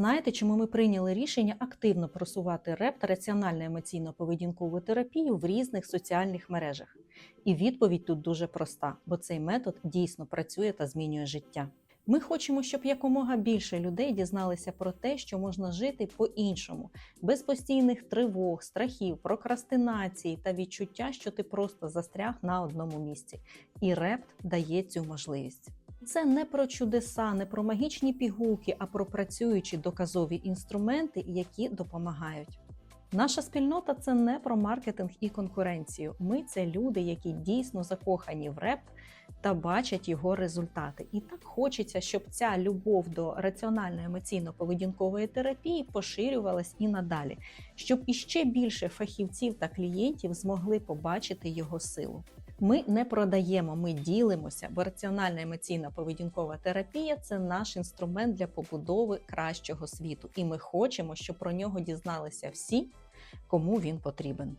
Знаєте, чому ми прийняли рішення активно просувати реп та раціональну емоційно-поведінкову терапію в різних соціальних мережах? І відповідь тут дуже проста, бо цей метод дійсно працює та змінює життя. Ми хочемо, щоб якомога більше людей дізналися про те, що можна жити по-іншому, без постійних тривог, страхів, прокрастинації та відчуття, що ти просто застряг на одному місці. І репт дає цю можливість. Це не про чудеса, не про магічні пігулки, а про працюючі доказові інструменти, які допомагають. Наша спільнота це не про маркетинг і конкуренцію. Ми це люди, які дійсно закохані в реп та бачать його результати. І так хочеться, щоб ця любов до раціональної емоційно-поведінкової терапії поширювалась і надалі, щоб іще більше фахівців та клієнтів змогли побачити його силу. Ми не продаємо, ми ділимося, бо раціональна емоційна поведінкова терапія це наш інструмент для побудови кращого світу, і ми хочемо, щоб про нього дізналися всі, кому він потрібен.